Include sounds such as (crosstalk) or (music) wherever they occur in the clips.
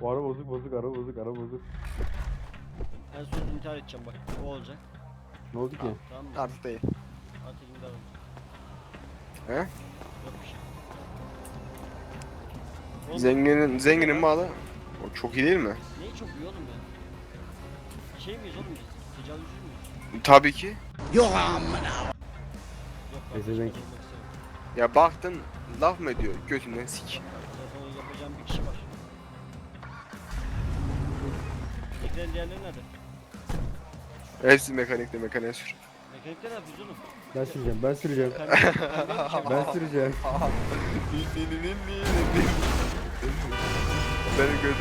Bu araba bozuk bozuk araba bozuk araba bozuk. En son intihar edeceğim bak. O olacak. Ne oldu ki? Tamam mı? Artık değil. Artık intihar olacak. He? Yok bir şey. Oğlum, Zenginin, zenginin malı. O çok iyi değil mi? Neyi çok iyi oğlum ya? Şey miyiz oğlum biz? Tecavüzcü müyüz? Tabii ki. Yok Pezevenk. İstemem. Ya baktın laf mı ediyor götünden sik. Yapacağım bir kişi var. Eklerin diğerleri nerede? Hepsi mekanikte mekaniğe sür. Mekanikte ne yapıyoruz oğlum? Ben süreceğim ben süreceğim. (laughs) Ben süreceğim. Beni gördü.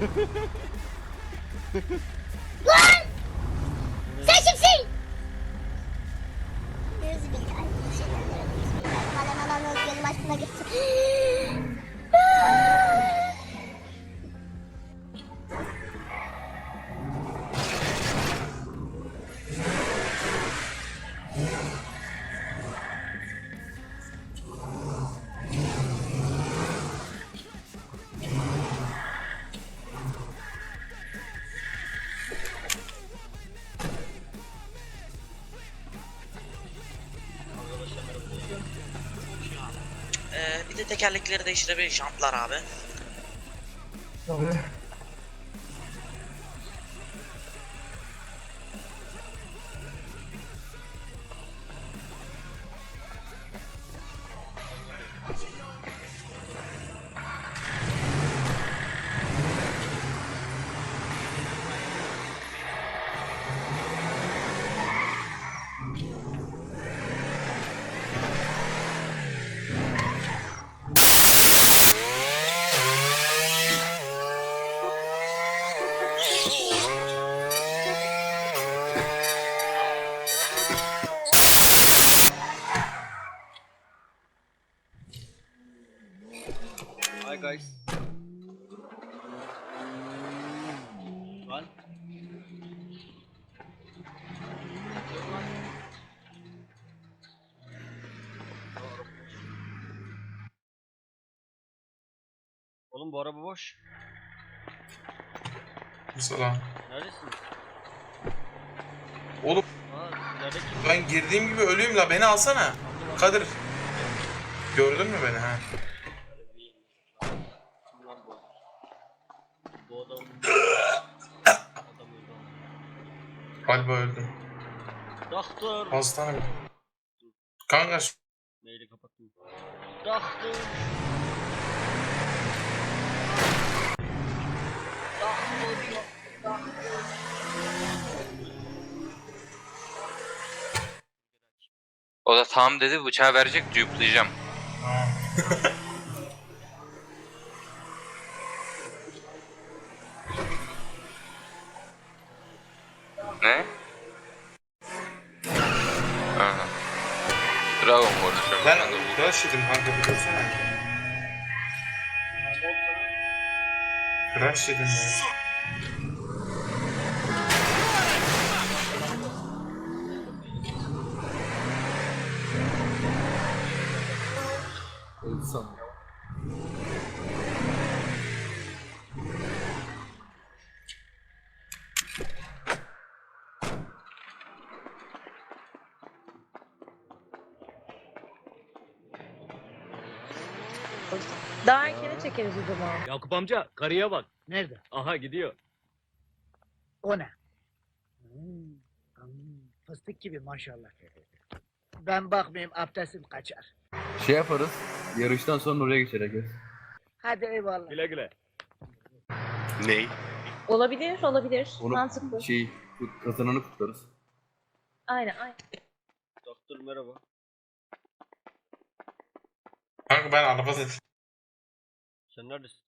Ha ha ha! Tekerlekleri değiştirebilir jantlar abi. Hi guys. Lan. Oğlum bu araba boş. Lan? Neredesin? Oğlum Aa, ileride kim? ben girdiğim gibi ölüyüm la beni alsana. Kadir. Gördün mü beni ha? Kim lan bu? Bu adam. Adam öldü. Galiba öldüm. Doktor. Hastane. Kanka şu- Maili kapattım. Doktor. O da tamam dedi bıçağı verecek duplayacağım. (laughs) Ne? Aha. Bravo konuşuyorum. Ben crash yedim kanka dursana. Crash yedim ya. Daha erkene çekeriz o zaman. Yakup amca karıya bak. Nerede? Aha gidiyor. O ne? Hmm, hmm, fıstık gibi maşallah. Ben bakmayayım abdestim kaçar. Şey yaparız. Yarıştan sonra oraya geçeriz. Hadi eyvallah. Güle güle. Ney? Olabilir, olabilir. Onu Mantıklı. şey kazananı kutlarız. Aynen, aynen. Doktor merhaba. Kanka ben araba. Sen neredesin?